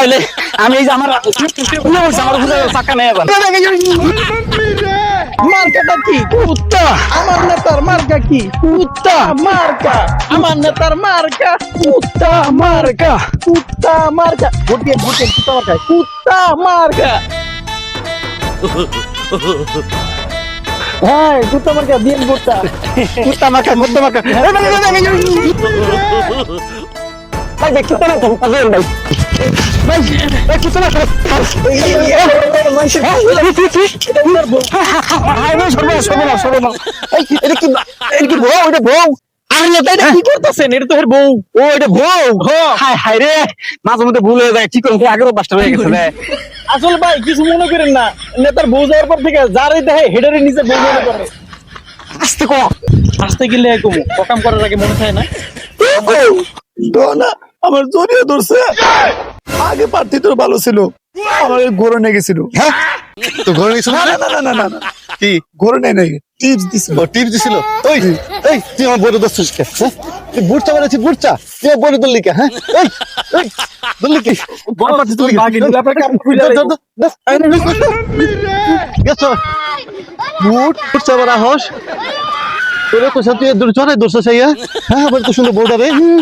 তাহলে আমি এই যে আমার আমার চাকা নেই মার্কাটা কি? কুত্তা। আমার নেতার মার্কা কি? কুত্তা। মার্কা। আমার নেতার মার্কা। কুত্তা মার্কা। কুত্তা মার্কা। ভোট দিয়ে কুত্তা মার্কা কুত্তা মার্কা। হ্যাঁ কুত্তা মার্কা দিয়ে ভোটটা কুত্তা মার্কা কুত্তা মার্কা। ভাই ভাই কুত্তা মার্কা ভাই ভাই ভাই ভাই কুত্তা মার্কা হাই ভাই সর্বনাশ সর্বনাশ সর্বনাশ এই এটা কি এটা কি বউ এটা বউ আর না মাঝে মধ্যে ভুল হয়ে যায় কি করব আগেরও বাসটা হয়ে গেছে রে ভাই কিছু মনে না পর থেকে দেখে নিচে মনে আস্তে গেলে কমু ককাম করার আগে মনে থাকে না না আমার জড়িয়ে ধরছে। আগে প্রার্থী তোর ভালো ছিল। আমার ঘরে নিয়ে গেছিল। হ্যাঁ? তো ঘরে নিয়েছিল না না না না না না কি? ঘরে নেই নাই। টিপস দিছিল। টিপস দিছিল? ওই এই তুই আমার বড় দোস্ত কে? হ্যাঁ? তুই বুড়চা বানাচ্ছি বুড়চা তুই বড় দল্লি কে? হ্যাঁ? এই এই দল্লি কি? বড় পার্টি তুই বাগি দিলে আপনাকে খুলে ধর, ধর, ধর, ধর। গেছো? বুট বুড়চা বানা হস তোরে তো সাথে দূর দোস্ত সেই হ্যাঁ? আবার তো রে। চল।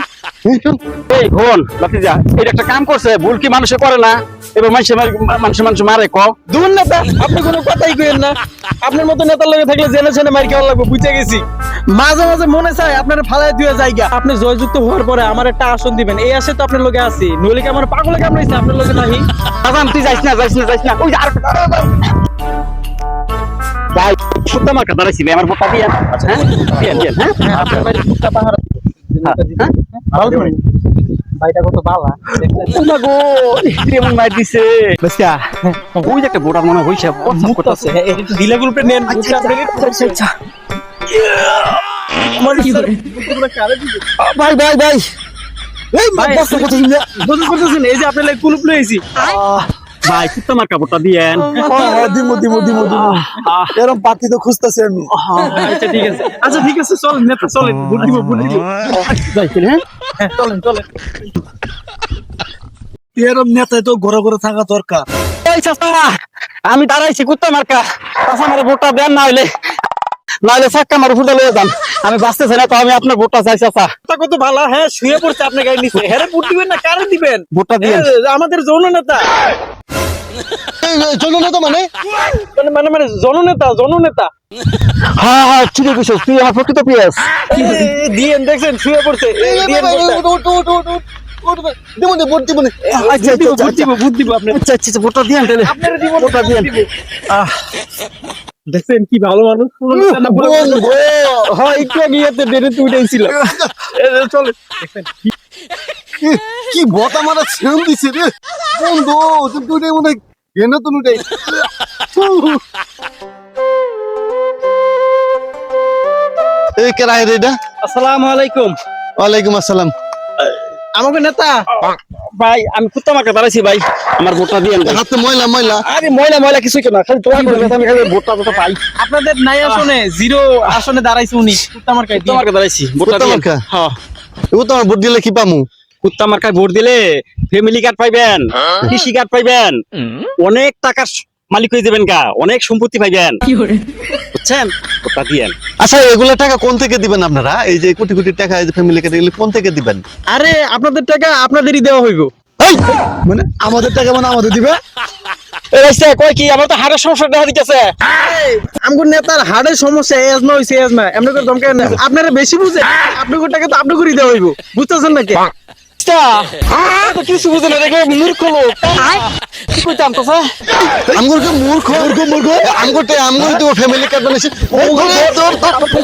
এই ভুল বাতিজা এটা একটা কাম করছে ভুল কি মানুষে করে না? এবার মানুষে মানুষ মানুষ মারে ক দূর নেতা আপনি কোনো কথাই কইেন না। আপনার মতো নেতার লগে থাকলে জেনে শুনে মারি খাওয়া লাগবে বুঝে গেছি। মাঝে মাঝে মনে চায় আপনার ফালায় দিয়ে জায়গা। আপনি জয়যুক্ত হওয়ার পরে আমার একটা আসন দিবেন। এই আসে তো আপনার লগে আছি। নইলে কি আমার পাগলে কামড়াইছে আপনার লগে নাহি? তুই যাইস না যাইস না যাইস না। ওই আর ভাই আমার বোকা দিয়ে হ্যাঁ? হ্যাঁ? আপনার বাড়ি কুত্তা পাহারা হ্যাঁ? ভাইটা কত বালা? ওমা গো এমন মার দিছে। বেসকা ওই একটা বোটার মনে হইছে মুখ আছে একটু দিলা গ্রুপে নেন আচ্ছা আচ্ছা আমার কি করে? ভাই ভাই ভাই। এই বস্তা কথা শুনলে বুঝতে পারতেছেন এই যে আপনার কুলুপ লইছি। ভাই কুত্তা মার কাপড়টা দিয়েন। দিমু দিমু দিমু দিমু। এরকম প্রার্থী তো খুঁজতেছি আমি। আচ্ছা ঠিক আছে। আচ্ছা ঠিক আছে চলেন নেতা চলেন দিব দিব। হ্যাঁ হ্যাঁ, চলেন চলেন। এরকম নেতায় তো ঘরে ঘরে থাকা দরকার। এই চাচা আমি দাঁড়াইছি কুত্তা মার্কা। চাচা আমার ভোটটা দেন না হইলে। না হলে চাক্কা আমার ফুটা লয়ে যান। আমি বাঁচতেছি না তো আমি আপনার ভোটটা চাই চাচা। তা কত ভালো হ্যাঁ শুয়ে পড়ছে আপনার গাড়ি নিচে। হ্যাঁ ভোট দিবেন না কারে দিবেন? ভোটটা দিয়ে হ্যাঁ, আমাদের জননেতা এই, এই, চলো না তো মানে? মানে মানে মানে জননেতা জননেতা। হ্যাঁ হ্যাঁ ঠিক আছে তুই আমার প্রকৃত পিএস এই, এই, দিয়েন দেখছেন শুয়ে পড়ছে। দিয়েন দেখছেন কি ভালো মানুষ। হ্যাঁ একটু আগে ইয়াতে উঠেছিল। চলে। দেখছেন কি? বতা মারা ছেম দিছে রে? বন্ধু তুমি মনে কেন তুমি উঠে এই কে রে এটা? আসসালামু আলাইকুম। ওয়ালাইকুম আসসালাম। আমাকে নেতা? ভাই আমি কুত্তা মার্কা দাঁড়াইছি ভাই। আমার ভোটটা দিয়ে হাতে ময়লা ময়লা। আরে ময়লা ময়লা কিছু কেনা খালি তোমার করে আমি খালি ভোটটা তো পাই। আপনাদের নাই আসনে জিরো আসনে দাঁড়াইছে উনি। কুত্তা মার্কায় কুত্তা মার্কা দাঁড়াইছি ভোটটা দিয়ে। হ্যাঁ। ও তোমার ভোট দিলে কি পামু? কুত্তা মার্কায় ভোট দিলে ফ্যামিলি কার্ড পাইবেন কৃষি কার্ড পাইবেন। অনেক টাকার মালিক হয়ে যাবেন গা অনেক সম্পত্তি পাইবেন। বুঝছেন? দিয়েন আচ্ছা এগুলা টাকা কোন থেকে দিবেন আপনারা? এই যে কোটি কোটি টাকা এই যে ফ্যামিলি কার্ড এগুলো কোন থেকে দিবেন? আরে আপনাদের টাকা আপনাদেরই দেওয়া হইব। মানে আমাদের টাকা মানে আমাদের দিবে? এই কয় কি? আমার তো হাড়ের সমস্যা দেখা দিতেছে। আমগো নেতার হাড়ের সমস্যা এজ না হইছে এজ না এমনি করে ধমকায় আপনারা বেশি বুঝে আপনাদের টাকা তো আপনাদেরই দেওয়া হইব। বুঝতেছেন নাকি? তো কিছু বুঝে না দেখে মূর্খ লোক কি কইতাম তো স্যার আমগুর কে মূর্খ মূর্খ মূর্খ আমগুর তে তো ফ্যামিলি কার্ড বানাইছে তোর তোর